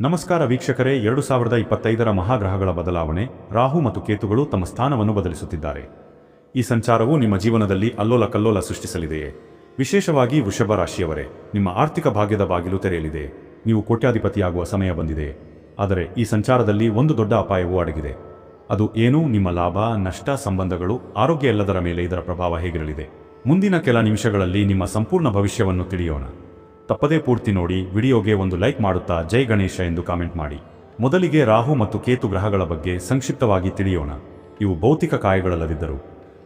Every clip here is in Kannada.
ನಮಸ್ಕಾರ ವೀಕ್ಷಕರೇ, ಎರಡು ಸಾವಿರದ ಇಪ್ಪತ್ತೈದರ ಮಹಾಗ್ರಹಗಳ ಬದಲಾವಣೆ, ರಾಹು ಮತ್ತು ಕೇತುಗಳು ತಮ್ಮ ಸ್ಥಾನವನ್ನು ಬದಲಿಸುತ್ತಿದ್ದಾರೆ. ಈ ಸಂಚಾರವು ನಿಮ್ಮ ಜೀವನದಲ್ಲಿ ಅಲ್ಲೋಲ ಕಲ್ಲೋಲ ಸೃಷ್ಟಿಸಲಿದೆಯೇ? ವಿಶೇಷವಾಗಿ ವೃಷಭ ರಾಶಿಯವರೇ, ನಿಮ್ಮ ಆರ್ಥಿಕ ಭಾಗ್ಯದ ಬಾಗಿಲು ತೆರೆಯಲಿದೆ. ನೀವು ಕೋಟ್ಯಾಧಿಪತಿಯಾಗುವ ಸಮಯ ಬಂದಿದೆ. ಆದರೆ ಈ ಸಂಚಾರದಲ್ಲಿ ಒಂದು ದೊಡ್ಡ ಅಪಾಯವೂ ಅಡಗಿದೆ. ಅದು ಏನು? ನಿಮ್ಮ ಲಾಭ, ನಷ್ಟ, ಸಂಬಂಧಗಳು, ಆರೋಗ್ಯ ಎಲ್ಲದರ ಮೇಲೆ ಇದರ ಪ್ರಭಾವ ಹೇಗಿರಲಿದೆ? ಮುಂದಿನ ಕೆಲ ನಿಮಿಷಗಳಲ್ಲಿ ನಿಮ್ಮ ಸಂಪೂರ್ಣ ಭವಿಷ್ಯವನ್ನು ತಿಳಿಯೋಣ. ತಪ್ಪದೇ ಪೂರ್ತಿ ನೋಡಿ ವಿಡಿಯೋಗೆ ಒಂದು ಲೈಕ್ ಮಾಡುತ್ತಾ ಜೈ ಗಣೇಶ ಎಂದು ಕಾಮೆಂಟ್ ಮಾಡಿ. ಮೊದಲಿಗೆ ರಾಹು ಮತ್ತು ಕೇತು ಗ್ರಹಗಳ ಬಗ್ಗೆ ಸಂಕ್ಷಿಪ್ತವಾಗಿ ತಿಳಿಯೋಣ. ಇವು ಭೌತಿಕ ಕಾಯಗಳಲ್ಲದಿದ್ದರು.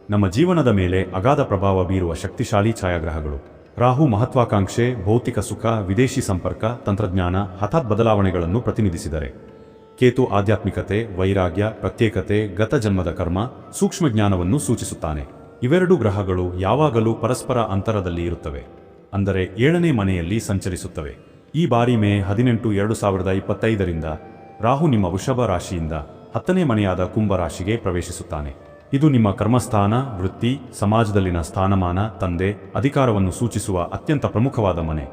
ನಮ್ಮ ಜೀವನದ ಮೇಲೆ ಅಗಾಧ ಪ್ರಭಾವ ಬೀರುವ ಶಕ್ತಿಶಾಲಿ ಛಾಯಾಗ್ರಹಗಳು. ರಾಹು ಮಹತ್ವಾಕಾಂಕ್ಷೆ, ಭೌತಿಕ ಸುಖ, ವಿದೇಶಿ ಸಂಪರ್ಕ, ತಂತ್ರಜ್ಞಾನ, ಹಠಾತ್ ಬದಲಾವಣೆಗಳನ್ನು ಪ್ರತಿನಿಧಿಸಿದರೆ. ಕೇತು ಆಧ್ಯಾತ್ಮಿಕತೆ, ವೈರಾಗ್ಯ, ಪ್ರತ್ಯೇಕತೆ, ಗತ ಜನ್ಮದ ಕರ್ಮ ಸೂಕ್ಷ್ಮ ಜ್ಞಾನವನ್ನು ಸೂಚಿಸುತ್ತಾನೆ. ಇವೆರಡು ಗ್ರಹಗಳು ಯಾವಾಗಲೂ ಪರಸ್ಪರ ಅಂತರದಲ್ಲಿ ಇರುತ್ತವೆ. ಅಂದರೆ ಏಳನೇ ಮನೆಯಲ್ಲಿ ಸಂಚರಿಸುತ್ತವೆ. ಈ ಬಾರಿ ಮೇ ಹದಿನೆಂಟು ಎರಡು ಸಾವಿರದ ಇಪ್ಪತ್ತೈದರಿಂದ ರಾಹು ನಿಮ್ಮ ವೃಷಭ ರಾಶಿಯಿಂದ ಹತ್ತನೇ ಮನೆಯಾದ ಕುಂಭ ರಾಶಿಗೆ ಪ್ರವೇಶಿಸುತ್ತಾನೆ. ಇದು ನಿಮ್ಮ ಕರ್ಮಸ್ಥಾನ, ವೃತ್ತಿ, ಸಮಾಜದಲ್ಲಿನ ಸ್ಥಾನಮಾನ, ತಂದೆ, ಅಧಿಕಾರವನ್ನು ಸೂಚಿಸುವ ಅತ್ಯಂತ ಪ್ರಮುಖವಾದ ಮನೆ.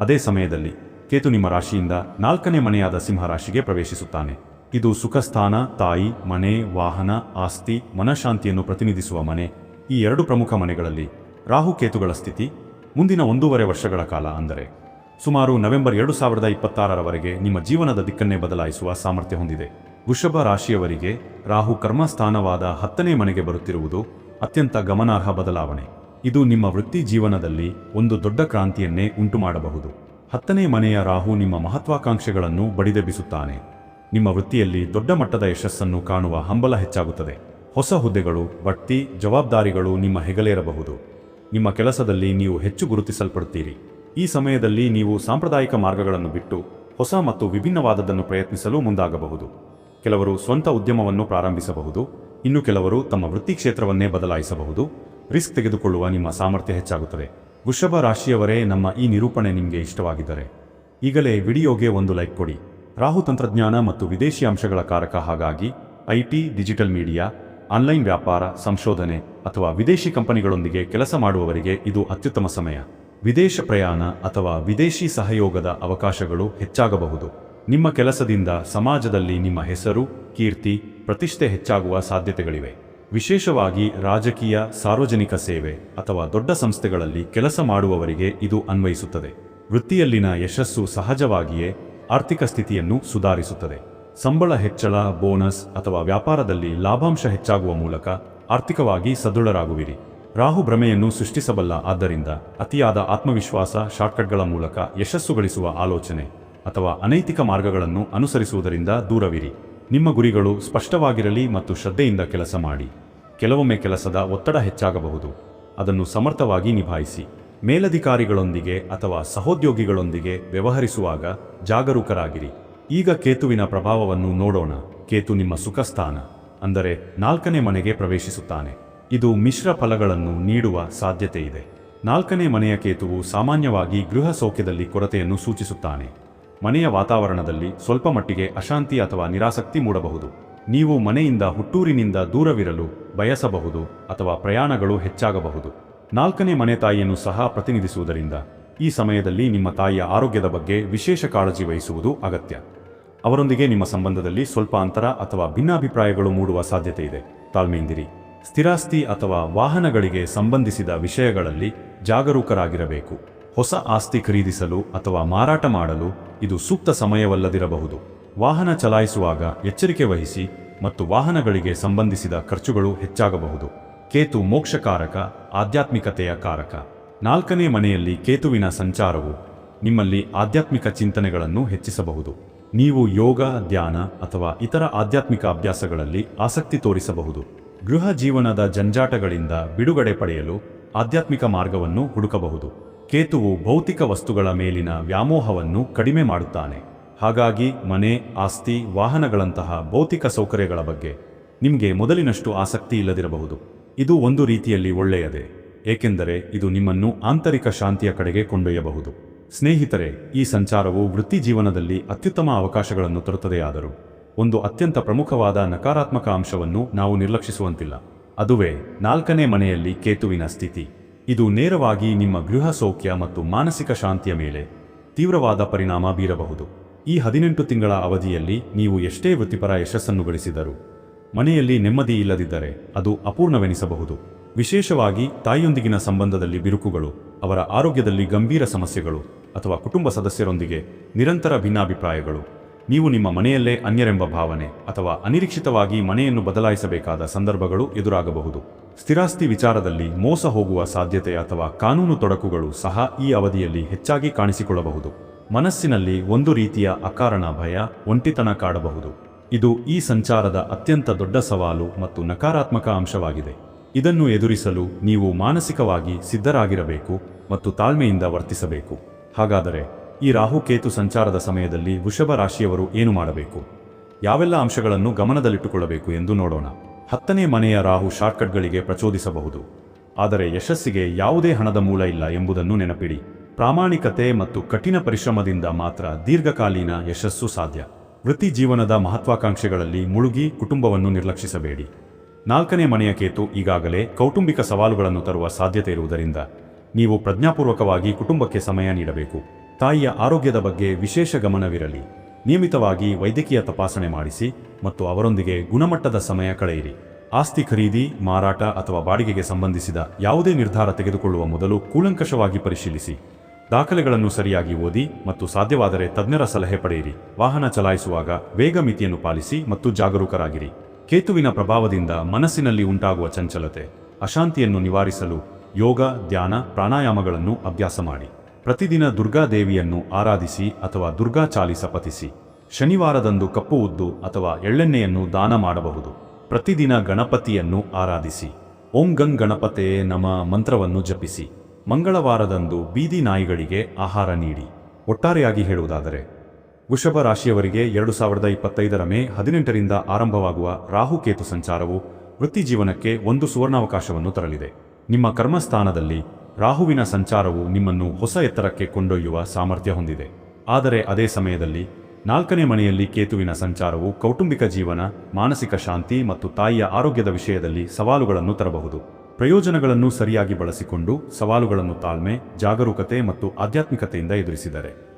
ಅದೇ ಸಮಯದಲ್ಲಿ ಕೇತು ನಿಮ್ಮ ರಾಶಿಯಿಂದ ನಾಲ್ಕನೇ ಮನೆಯಾದ ಸಿಂಹರಾಶಿಗೆ ಪ್ರವೇಶಿಸುತ್ತಾನೆ. ಇದು ಸುಖಸ್ಥಾನ, ತಾಯಿ, ಮನೆ, ವಾಹನ, ಆಸ್ತಿ, ಮನಃಶಾಂತಿಯನ್ನು ಪ್ರತಿನಿಧಿಸುವ ಮನೆ. ಈ ಎರಡು ಪ್ರಮುಖ ಮನೆಗಳಲ್ಲಿ ರಾಹು ಕೇತುಗಳ ಸ್ಥಿತಿ ಮುಂದಿನ ಒಂದೂವರೆ ವರ್ಷಗಳ ಕಾಲ ಅಂದರೆ ಸುಮಾರು ನವೆಂಬರ್ ಎರಡು ಸಾವಿರದ ಇಪ್ಪತ್ತಾರರವರೆಗೆ ನಿಮ್ಮ ಜೀವನದ ದಿಕ್ಕನ್ನೇ ಬದಲಾಯಿಸುವ ಸಾಮರ್ಥ್ಯ ಹೊಂದಿದೆ. ವೃಷಭ ರಾಶಿಯವರಿಗೆ ರಾಹು ಕರ್ಮಸ್ಥಾನವಾದ ಹತ್ತನೇ ಮನೆಗೆ ಬರುತ್ತಿರುವುದು ಅತ್ಯಂತ ಗಮನಾರ್ಹ ಬದಲಾವಣೆ. ಇದು ನಿಮ್ಮ ವೃತ್ತಿ ಜೀವನದಲ್ಲಿ ಒಂದು ದೊಡ್ಡ ಕ್ರಾಂತಿಯನ್ನೇ ಉಂಟುಮಾಡಬಹುದು. ಹತ್ತನೇ ಮನೆಯ ರಾಹು ನಿಮ್ಮ ಮಹತ್ವಾಕಾಂಕ್ಷೆಗಳನ್ನು ಬಡಿದೆಬ್ಬಿಸುತ್ತಾನೆ. ನಿಮ್ಮ ವೃತ್ತಿಯಲ್ಲಿ ದೊಡ್ಡ ಮಟ್ಟದ ಯಶಸ್ಸನ್ನು ಕಾಣುವ ಹಂಬಲ ಹೆಚ್ಚಾಗುತ್ತದೆ. ಹೊಸ ಹುದ್ದೆಗಳು, ಬಡ್ತಿ, ಜವಾಬ್ದಾರಿಗಳು ನಿಮ್ಮ ಹೆಗಲೇರಬಹುದು. ನಿಮ್ಮ ಕೆಲಸದಲ್ಲಿ ನೀವು ಹೆಚ್ಚು ಗುರುತಿಸಲ್ಪಡುತ್ತೀರಿ. ಈ ಸಮಯದಲ್ಲಿ ನೀವು ಸಾಂಪ್ರದಾಯಿಕ ಮಾರ್ಗಗಳನ್ನು ಬಿಟ್ಟು ಹೊಸ ಮತ್ತು ವಿಭಿನ್ನವಾದದ್ದನ್ನು ಪ್ರಯತ್ನಿಸಲು ಮುಂದಾಗಬಹುದು. ಕೆಲವರು ಸ್ವಂತ ಉದ್ಯಮವನ್ನು ಪ್ರಾರಂಭಿಸಬಹುದು. ಇನ್ನು ಕೆಲವರು ತಮ್ಮ ವೃತ್ತಿ ಕ್ಷೇತ್ರವನ್ನೇ ಬದಲಾಯಿಸಬಹುದು. ರಿಸ್ಕ್ ತೆಗೆದುಕೊಳ್ಳುವ ನಿಮ್ಮ ಸಾಮರ್ಥ್ಯ ಹೆಚ್ಚಾಗುತ್ತದೆ. ವೃಷಭ ರಾಶಿಯವರೇ ನಮ್ಮ ಈ ನಿರೂಪಣೆ ನಿಮಗೆ ಇಷ್ಟವಾಗಿದ್ದರೆ. ಈಗಲೇ ವಿಡಿಯೋಗೆ ಒಂದು ಲೈಕ್ ಕೊಡಿ. ರಾಹು ತಂತ್ರಜ್ಞಾನ ಮತ್ತು ವಿದೇಶಿ ಅಂಶಗಳ ಕಾರಕ ಹಾಗಾಗಿ ಐಟಿ ಡಿಜಿಟಲ್ ಮೀಡಿಯಾ ಆನ್ಲೈನ್ ವ್ಯಾಪಾರ, ಸಂಶೋಧನೆ ಅಥವಾ ವಿದೇಶಿ ಕಂಪನಿಗಳೊಂದಿಗೆ ಕೆಲಸ ಮಾಡುವವರಿಗೆ ಇದು ಅತ್ಯುತ್ತಮ ಸಮಯ. ವಿದೇಶ ಪ್ರಯಾಣ ಅಥವಾ ವಿದೇಶಿ ಸಹಯೋಗದ ಅವಕಾಶಗಳು ಹೆಚ್ಚಾಗಬಹುದು. ನಿಮ್ಮ ಕೆಲಸದಿಂದ ಸಮಾಜದಲ್ಲಿ ನಿಮ್ಮ ಹೆಸರು, ಕೀರ್ತಿ, ಪ್ರತಿಷ್ಠೆ ಹೆಚ್ಚಾಗುವ ಸಾಧ್ಯತೆಗಳಿವೆ. ವಿಶೇಷವಾಗಿ ರಾಜಕೀಯ, ಸಾರ್ವಜನಿಕ ಸೇವೆ ಅಥವಾ ದೊಡ್ಡ ಸಂಸ್ಥೆಗಳಲ್ಲಿ ಕೆಲಸ ಮಾಡುವವರಿಗೆ ಇದು ಅನ್ವಯಿಸುತ್ತದೆ. ವೃತ್ತಿಯಲ್ಲಿನ ಯಶಸ್ಸು ಸಹಜವಾಗಿಯೇ ಆರ್ಥಿಕ ಸ್ಥಿತಿಯನ್ನು ಸುಧಾರಿಸುತ್ತದೆ. ಸಂಬಳ ಹೆಚ್ಚಳ, ಬೋನಸ್ ಅಥವಾ ವ್ಯಾಪಾರದಲ್ಲಿ ಲಾಭಾಂಶ ಹೆಚ್ಚಾಗುವ ಮೂಲಕ ಆರ್ಥಿಕವಾಗಿ ಸದೃಢರಾಗುವಿರಿ. ರಾಹು ಭ್ರಮೆಯನ್ನು ಸೃಷ್ಟಿಸಬಲ್ಲ ಆದ್ದರಿಂದ ಅತಿಯಾದ ಆತ್ಮವಿಶ್ವಾಸ ಶಾರ್ಟ್ಕಟ್ಗಳ ಮೂಲಕ ಯಶಸ್ಸು ಗಳಿಸುವ ಆಲೋಚನೆ ಅಥವಾ ಅನೈತಿಕ ಮಾರ್ಗಗಳನ್ನು ಅನುಸರಿಸುವುದರಿಂದ ದೂರವಿರಿ. ನಿಮ್ಮ ಗುರಿಗಳು ಸ್ಪಷ್ಟವಾಗಿರಲಿ ಮತ್ತು ಶ್ರದ್ಧೆಯಿಂದ ಕೆಲಸ ಮಾಡಿ. ಕೆಲವೊಮ್ಮೆ ಕೆಲಸದ ಒತ್ತಡ ಹೆಚ್ಚಾಗಬಹುದು. ಅದನ್ನು ಸಮರ್ಥವಾಗಿ ನಿಭಾಯಿಸಿ. ಮೇಲಧಿಕಾರಿಗಳೊಂದಿಗೆ ಅಥವಾ ಸಹೋದ್ಯೋಗಿಗಳೊಂದಿಗೆ ವ್ಯವಹರಿಸುವಾಗ ಜಾಗರೂಕರಾಗಿರಿ. ಈಗ ಕೇತುವಿನ ಪ್ರಭಾವವನ್ನು ನೋಡೋಣ. ಕೇತು ನಿಮ್ಮ ಸುಖಸ್ಥಾನ, ಅಂದರೆ ನಾಲ್ಕನೇ ಮನೆಗೆ ಪ್ರವೇಶಿಸುತ್ತಾನೆ. ಇದು ಮಿಶ್ರ ಫಲಗಳನ್ನು ನೀಡುವ ಸಾಧ್ಯತೆ ಇದೆ ನಾಲ್ಕನೇ ಮನೆಯ ಕೇತುವು ಸಾಮಾನ್ಯವಾಗಿ ಗೃಹ ಸೌಖ್ಯದಲ್ಲಿ ಕೊರತೆಯನ್ನು ಸೂಚಿಸುತ್ತಾನೆ. ಮನೆಯ ವಾತಾವರಣದಲ್ಲಿ ಸ್ವಲ್ಪ ಮಟ್ಟಿಗೆ ಅಶಾಂತಿ ಅಥವಾ ನಿರಾಸಕ್ತಿ ಮೂಡಬಹುದು. ನೀವು ಮನೆಯಿಂದ ಹುಟ್ಟೂರಿನಿಂದ ದೂರವಿರಲು ಬಯಸಬಹುದು ಅಥವಾ ಪ್ರಯಾಣಗಳು ಹೆಚ್ಚಾಗಬಹುದು. ನಾಲ್ಕನೇ ಮನೆ ತಾಯಿಯನ್ನು ಸಹ ಪ್ರತಿನಿಧಿಸುವುದರಿಂದ ಈ ಸಮಯದಲ್ಲಿ ನಿಮ್ಮ ತಾಯಿಯ ಆರೋಗ್ಯದ ಬಗ್ಗೆ ವಿಶೇಷ ಕಾಳಜಿ ವಹಿಸುವುದು ಅಗತ್ಯ. ಅವರೊಂದಿಗೆ ನಿಮ್ಮ ಸಂಬಂಧದಲ್ಲಿ ಸ್ವಲ್ಪ ಅಂತರ ಅಥವಾ ಭಿನ್ನಾಭಿಪ್ರಾಯಗಳು ಮೂಡುವ ಸಾಧ್ಯತೆ ಇದೆ. ತಾಳ್ಮೆಯಿಂದಿರಿ. ಸ್ಥಿರಾಸ್ತಿ ಅಥವಾ ವಾಹನಗಳಿಗೆ ಸಂಬಂಧಿಸಿದ ವಿಷಯಗಳಲ್ಲಿ ಜಾಗರೂಕರಾಗಿರಬೇಕು. ಹೊಸ ಆಸ್ತಿ ಖರೀದಿಸಲು ಅಥವಾ ಮಾರಾಟ ಮಾಡಲು ಇದು ಸೂಕ್ತ ಸಮಯವಲ್ಲದಿರಬಹುದು. ವಾಹನ ಚಲಾಯಿಸುವಾಗ ಎಚ್ಚರಿಕೆ ವಹಿಸಿ ಮತ್ತು ವಾಹನಗಳಿಗೆ ಸಂಬಂಧಿಸಿದ ಖರ್ಚುಗಳು ಹೆಚ್ಚಾಗಬಹುದು. ಕೇತು ಮೋಕ್ಷಕಾರಕ, ಆಧ್ಯಾತ್ಮಿಕತೆಯ ಕಾರಕ. ನಾಲ್ಕನೇ ಮನೆಯಲ್ಲಿ ಕೇತುವಿನ ಸಂಚಾರವು ನಿಮ್ಮಲ್ಲಿ ಆಧ್ಯಾತ್ಮಿಕ ಚಿಂತನೆಗಳನ್ನು ಹೆಚ್ಚಿಸಬಹುದು. ನೀವು ಯೋಗ, ಧ್ಯಾನ ಅಥವಾ ಇತರ ಆಧ್ಯಾತ್ಮಿಕ ಅಭ್ಯಾಸಗಳಲ್ಲಿ ಆಸಕ್ತಿ ತೋರಿಸಬಹುದು. ಗೃಹ ಜೀವನದ ಜಂಜಾಟಗಳಿಂದ ಬಿಡುಗಡೆ ಪಡೆಯಲು ಆಧ್ಯಾತ್ಮಿಕ ಮಾರ್ಗವನ್ನು ಹುಡುಕಬಹುದು. ಕೇತುವು ಭೌತಿಕ ವಸ್ತುಗಳ ಮೇಲಿನ ವ್ಯಾಮೋಹವನ್ನು ಕಡಿಮೆ ಮಾಡುತ್ತಾನೆ. ಹಾಗಾಗಿ ಮನೆ, ಆಸ್ತಿ, ವಾಹನಗಳಂತಹ ಭೌತಿಕ ಸೌಕರ್ಯಗಳ ಬಗ್ಗೆ ನಿಮಗೆ ಮೊದಲಿನಷ್ಟು ಆಸಕ್ತಿ ಇಲ್ಲದಿರಬಹುದು. ಇದು ಒಂದು ರೀತಿಯಲ್ಲಿ ಒಳ್ಳೆಯದೇ. ಏಕೆಂದರೆ ಇದು ನಿಮ್ಮನ್ನು ಆಂತರಿಕ ಶಾಂತಿಯ ಕಡೆಗೆ ಕೊಂಡೊಯ್ಯಬಹುದು. ಸ್ನೇಹಿತರೆ, ಈ ಸಂಚಾರವು ವೃತ್ತಿ ಜೀವನದಲ್ಲಿ ಅತ್ಯುತ್ತಮ ಅವಕಾಶಗಳನ್ನು ತರುತ್ತದೆಯಾದರೂ, ಒಂದು ಅತ್ಯಂತ ಪ್ರಮುಖವಾದ ನಕಾರಾತ್ಮಕ ಅಂಶವನ್ನು ನಾವು ನಿರ್ಲಕ್ಷಿಸುವಂತಿಲ್ಲ. ಅದುವೇ ನಾಲ್ಕನೇ ಮನೆಯಲ್ಲಿ ಕೇತುವಿನ ಸ್ಥಿತಿ. ಇದು ನೇರವಾಗಿ ನಿಮ್ಮ ಗೃಹ ಸೌಖ್ಯ ಮತ್ತು ಮಾನಸಿಕ ಶಾಂತಿಯ ಮೇಲೆ ತೀವ್ರವಾದ ಪರಿಣಾಮ ಬೀರಬಹುದು. ಈ ಹದಿನೆಂಟು ತಿಂಗಳ ಅವಧಿಯಲ್ಲಿ ನೀವು ಎಷ್ಟೇ ವೃತ್ತಿಪರ ಯಶಸ್ಸನ್ನು ಗಳಿಸಿದರೂ, ಮನೆಯಲ್ಲಿ ನೆಮ್ಮದಿ ಇಲ್ಲದಿದ್ದರೆ ಅದು ಅಪೂರ್ಣವೆನಿಸಬಹುದು. ವಿಶೇಷವಾಗಿ ತಾಯಿಯೊಂದಿಗಿನ ಸಂಬಂಧದಲ್ಲಿ ಬಿರುಕುಗಳು, ಅವರ ಆರೋಗ್ಯದಲ್ಲಿ ಗಂಭೀರ ಸಮಸ್ಯೆಗಳು ಅಥವಾ ಕುಟುಂಬ ಸದಸ್ಯರೊಂದಿಗೆ ನಿರಂತರ ಭಿನ್ನಾಭಿಪ್ರಾಯಗಳು. ನೀವು ನಿಮ್ಮ ಮನೆಯಲ್ಲೇ ಅನ್ಯರೆಂಬ ಭಾವನೆ ಅಥವಾ ಅನಿರೀಕ್ಷಿತವಾಗಿ ಮನೆಯನ್ನು ಬದಲಾಯಿಸಬೇಕಾದ ಸಂದರ್ಭಗಳು ಎದುರಾಗಬಹುದು. ಸ್ಥಿರಾಸ್ತಿ ವಿಚಾರದಲ್ಲಿ ಮೋಸ ಹೋಗುವ ಸಾಧ್ಯತೆ ಅಥವಾ ಕಾನೂನು ತೊಡಕುಗಳು ಸಹ ಈ ಅವಧಿಯಲ್ಲಿ ಹೆಚ್ಚಾಗಿ ಕಾಣಿಸಿಕೊಳ್ಳಬಹುದು. ಮನಸ್ಸಿನಲ್ಲಿ ಒಂದು ರೀತಿಯ ಅಕಾರಣ ಭಯ, ಒಂಟಿತನ ಕಾಡಬಹುದು. ಇದು ಈ ಸಂಚಾರದ ಅತ್ಯಂತ ದೊಡ್ಡ ಸವಾಲು ಮತ್ತು ನಕಾರಾತ್ಮಕ ಅಂಶವಾಗಿದೆ. ಇದನ್ನು ಎದುರಿಸಲು ನೀವು ಮಾನಸಿಕವಾಗಿ ಸಿದ್ಧರಾಗಿರಬೇಕು ಮತ್ತು ತಾಳ್ಮೆಯಿಂದ ವರ್ತಿಸಬೇಕು. ಹಾಗಾದರೆ, ಈ ರಾಹುಕೇತು ಸಂಚಾರದ ಸಮಯದಲ್ಲಿ ವೃಷಭ ರಾಶಿಯವರು ಏನು ಮಾಡಬೇಕು? ಯಾವೆಲ್ಲ ಅಂಶಗಳನ್ನು ಗಮನದಲ್ಲಿಟ್ಟುಕೊಳ್ಳಬೇಕು ಎಂದು ನೋಡೋಣ. ಹತ್ತನೇ ಮನೆಯ ರಾಹು ಶಾರ್ಟ್ಕಟ್ಗಳಿಗೆ ಪ್ರಚೋದಿಸಬಹುದು. ಆದರೆ ಯಶಸ್ಸಿಗೆ ಯಾವುದೇ ಹಣದ ಮೂಲ ಇಲ್ಲ ಎಂಬುದನ್ನು ನೆನಪಿಡಿ. ಪ್ರಾಮಾಣಿಕತೆ ಮತ್ತು ಕಠಿಣ ಪರಿಶ್ರಮದಿಂದ ಮಾತ್ರ ದೀರ್ಘಕಾಲೀನ ಯಶಸ್ಸು ಸಾಧ್ಯ. ವೃತ್ತಿ ಜೀವನದ ಮಹತ್ವಾಕಾಂಕ್ಷೆಗಳಲ್ಲಿ ಮುಳುಗಿ ಕುಟುಂಬವನ್ನು ನಿರ್ಲಕ್ಷಿಸಬೇಡಿ. ನಾಲ್ಕನೇ ಮನೆಯ ಕೇತು ಈಗಾಗಲೇ ಕೌಟುಂಬಿಕ ಸವಾಲುಗಳನ್ನು ತರುವ ಸಾಧ್ಯತೆ ಇರುವುದರಿಂದ ನೀವು ಪ್ರಜ್ಞಾಪೂರ್ವಕವಾಗಿ ಕುಟುಂಬಕ್ಕೆ ಸಮಯ ನೀಡಬೇಕು. ತಾಯಿಯ ಆರೋಗ್ಯದ ಬಗ್ಗೆ ವಿಶೇಷ ಗಮನವಿರಲಿ. ನಿಯಮಿತವಾಗಿ ವೈದ್ಯಕೀಯ ತಪಾಸಣೆ ಮಾಡಿಸಿ ಮತ್ತು ಅವರೊಂದಿಗೆ ಗುಣಮಟ್ಟದ ಸಮಯ ಕಳೆಯಿರಿ. ಆಸ್ತಿ ಖರೀದಿ, ಮಾರಾಟ ಅಥವಾ ಬಾಡಿಗೆಗೆ ಸಂಬಂಧಿಸಿದ ಯಾವುದೇ ನಿರ್ಧಾರ ತೆಗೆದುಕೊಳ್ಳುವ ಮೊದಲು ಕೂಲಂಕಷವಾಗಿ ಪರಿಶೀಲಿಸಿ. ದಾಖಲೆಗಳನ್ನು ಸರಿಯಾಗಿ ಓದಿ ಮತ್ತು ಸಾಧ್ಯವಾದರೆ ತಜ್ಞರ ಸಲಹೆ ಪಡೆಯಿರಿ. ವಾಹನ ಚಲಾಯಿಸುವಾಗ ವೇಗ ಮಿತಿಯನ್ನು ಪಾಲಿಸಿ ಮತ್ತು ಜಾಗರೂಕರಾಗಿರಿ. ಕೇತುವಿನ ಪ್ರಭಾವದಿಂದ ಮನಸ್ಸಿನಲ್ಲಿ ಉಂಟಾಗುವ ಚಂಚಲತೆ, ಅಶಾಂತಿಯನ್ನು ನಿವಾರಿಸಲು ಯೋಗ, ಧ್ಯಾನ, ಪ್ರಾಣಾಯಾಮಗಳನ್ನು ಅಭ್ಯಾಸ ಮಾಡಿ. ಪ್ರತಿದಿನ ದುರ್ಗಾದೇವಿಯನ್ನು ಆರಾಧಿಸಿ ಅಥವಾ ದುರ್ಗಾ ಚಾಲಿಸ ಪತಿಸಿ ಶನಿವಾರದಂದು ಕಪ್ಪು ಉದ್ದು ಅಥವಾ ಎಳ್ಳೆಣ್ಣೆಯನ್ನು ದಾನ ಮಾಡಬಹುದು. ಪ್ರತಿದಿನ ಗಣಪತಿಯನ್ನು ಆರಾಧಿಸಿ. ಓಂ ಗಂಗ್ ಗಣಪತೆಯೇ ನಮ ಮಂತ್ರವನ್ನು ಜಪಿಸಿ. ಮಂಗಳವಾರದಂದು ಬೀದಿ ನಾಯಿಗಳಿಗೆ ಆಹಾರ ನೀಡಿ. ಒಟ್ಟಾರೆಯಾಗಿ ಹೇಳುವುದಾದರೆ ವೃಷಭ ರಾಶಿಯವರಿಗೆ ಎರಡು ಸಾವಿರದ ಇಪ್ಪತ್ತೈದರ ಮೇ ಹದಿನೆಂಟರಿಂದ ಆರಂಭವಾಗುವ ರಾಹುಕೇತು ಸಂಚಾರವು ವೃತ್ತಿ ಜೀವನಕ್ಕೆ ಒಂದು ಸುವರ್ಣಾವಕಾಶವನ್ನು ತರಲಿದೆ. ನಿಮ್ಮ ಕರ್ಮಸ್ಥಾನದಲ್ಲಿ ರಾಹುವಿನ ಸಂಚಾರವು ನಿಮ್ಮನ್ನು ಹೊಸ ಎತ್ತರಕ್ಕೆ ಕೊಂಡೊಯ್ಯುವ ಸಾಮರ್ಥ್ಯ ಹೊಂದಿದೆ. ಆದರೆ ಅದೇ ಸಮಯದಲ್ಲಿ ನಾಲ್ಕನೇ ಮನೆಯಲ್ಲಿ ಕೇತುವಿನ ಸಂಚಾರವು ಕೌಟುಂಬಿಕ ಜೀವನ, ಮಾನಸಿಕ ಶಾಂತಿ ಮತ್ತು ತಾಯಿಯ ಆರೋಗ್ಯದ ವಿಷಯದಲ್ಲಿ ಸವಾಲುಗಳನ್ನು ತರಬಹುದು. ಪ್ರಯೋಜನಗಳನ್ನು ಸರಿಯಾಗಿ ಬಳಸಿಕೊಂಡು ಸವಾಲುಗಳನ್ನು ತಾಳ್ಮೆ, ಜಾಗರೂಕತೆ ಮತ್ತು ಆಧ್ಯಾತ್ಮಿಕತೆಯಿಂದ ಎದುರಿಸಿದರೆ.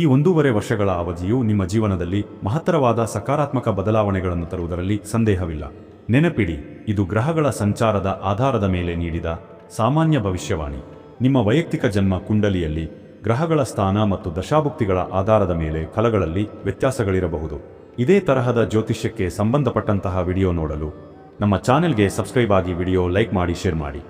ಈ ಒಂದೂವರೆ ವರ್ಷಗಳ ಅವಧಿಯು ನಿಮ್ಮ ಜೀವನದಲ್ಲಿ ಮಹತ್ತರವಾದ ಸಕಾರಾತ್ಮಕ ಬದಲಾವಣೆಗಳನ್ನು ತರುವುದರಲ್ಲಿ ಸಂದೇಹವಿಲ್ಲ. ನೆನಪಿಡಿ, ಇದು ಗ್ರಹಗಳ ಸಂಚಾರದ ಆಧಾರದ ಮೇಲೆ ನೀಡಿದ ಸಾಮಾನ್ಯ ಭವಿಷ್ಯವಾಣಿ. ನಿಮ್ಮ ವೈಯಕ್ತಿಕ ಜನ್ಮ ಕುಂಡಲಿಯಲ್ಲಿ ಗ್ರಹಗಳ ಸ್ಥಾನ ಮತ್ತು ದಶಾಭುಕ್ತಿಗಳ ಆಧಾರದ ಮೇಲೆ ಫಲಗಳಲ್ಲಿ ವ್ಯತ್ಯಾಸಗಳಿರಬಹುದು. ಇದೇ ತರಹದ ಜ್ಯೋತಿಷ್ಯಕ್ಕೆ ಸಂಬಂಧಪಟ್ಟಂತಹ ವಿಡಿಯೋ ನೋಡಲು ನಮ್ಮ ಚಾನೆಲ್ಗೆ ಸಬ್ಸ್ಕ್ರೈಬ್ ಆಗಿ ವಿಡಿಯೋ ಲೈಕ್ ಮಾಡಿ, ಶೇರ್ ಮಾಡಿ.